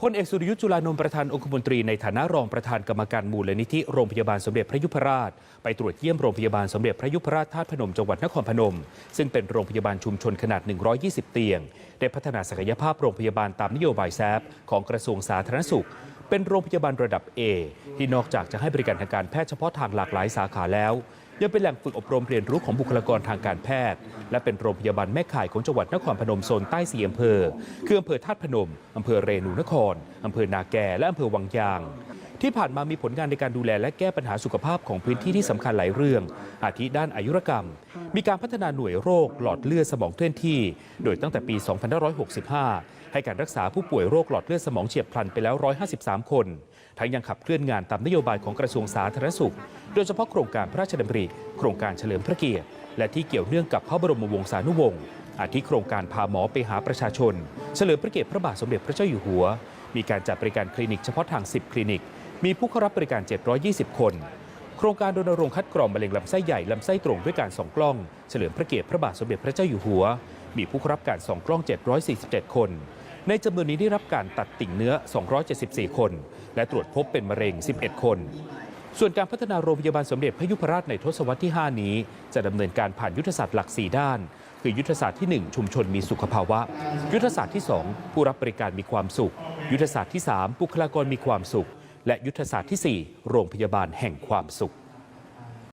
พลเอกสุรยุทธ์จุลานนท์ประธานองคมนตรีในฐานะรองประธานกรรมการมูลนิธิโรงพยาบาลสมเด็จพระยุพราช ไปตรวจเยี่ยมโรงพยาบาลสมเด็จพระยุพราชธาตุพนมจังหวัดนครพนม ซึ่งเป็นโรงพยาบาลชุมชนขนาด 120 เตียง ได้พัฒนาศักยภาพโรงพยาบาลตามนโยบายแซฟของกระทรวงสาธารณสุข เป็นโรงพยาบาลระดับ A ที่นอกจากจะให้บริการทางการแพทย์เฉพาะทางหลากหลายสาขาแล้ว ยังเป็นแหล่งฝึกอบรมเรียนรู้ของบุคลากรทางการแพทย์ และเป็นโรงพยาบาลแม่ข่ายของจังหวัดนครพนมโซนใต้สี่อำเภอคืออำเภอธาตุพนมอำเภอเรนูนครอำเภอนาแกและอำเภอวังยาง ที่ผ่านมามีผลงานในการดูแลและแก้ปัญหาสุขภาพของพื้นที่ที่สำคัญหลายเรื่อง อาทิด้านอายุรกรรม มีการพัฒนาหน่วยโรค หลอดเลือดสมองเคลื่อนที่ โดยตั้งแต่ปี 2565 ให้การรักษาผู้ป่วยโรคหลอดเลือดสมองเฉียบพลันไปแล้ว 153 คน ทั้งยังขับเคลื่อนงานตามนโยบายของกระทรวงสาธารณสุข โดยเฉพาะโครงการพระราชดำริ โครงการเฉลิมพระเกียรติ และที่เกี่ยวเนื่องกับพระบรมวงศานุวงศ์อาทิโครงการพาหมอไปหาประชาชน เฉลิมพระเกียรติพระบาทสมเด็จพระเจ้าอยู่หัว มีการจัดบริการคลินิกเฉพาะทาง 10 คลินิก มีผู้เข้ารับบริการ 720 คน โครงการรณรงค์คัดกรองมะเร็งลำไส้ใหญ่ลำไส้ตรงด้วยการส่องกล้อง เฉลิมพระเกียรติพระบาทสมเด็จพระเจ้าอยู่หัว มีผู้เข้ารับการส่องกล้อง 747 คน ในจำนวนนี้ได้รับการตัดติ่งเนื้อ 274 คน และตรวจพบเป็นมะเร็ง 11 คนส่วนการพัฒนาโรงพยาบาลสมเด็จพระยุพราชในทศวรรษที่ 5 นี้ จะดำเนินการผ่านยุทธศาสตร์หลัก 4 ด้าน คือยุทธศาสตร์ที่ 1 ชุมชนมีสุขภาวะ ยุทธศาสตร์ที่ 2 ผู้รับบริการมีความสุข ยุทธศาสตร์ที่ 3 บุคลากรมีความสุข และยุทธศาสตร์ที่ 4 โรงพยาบาลแห่งความสุข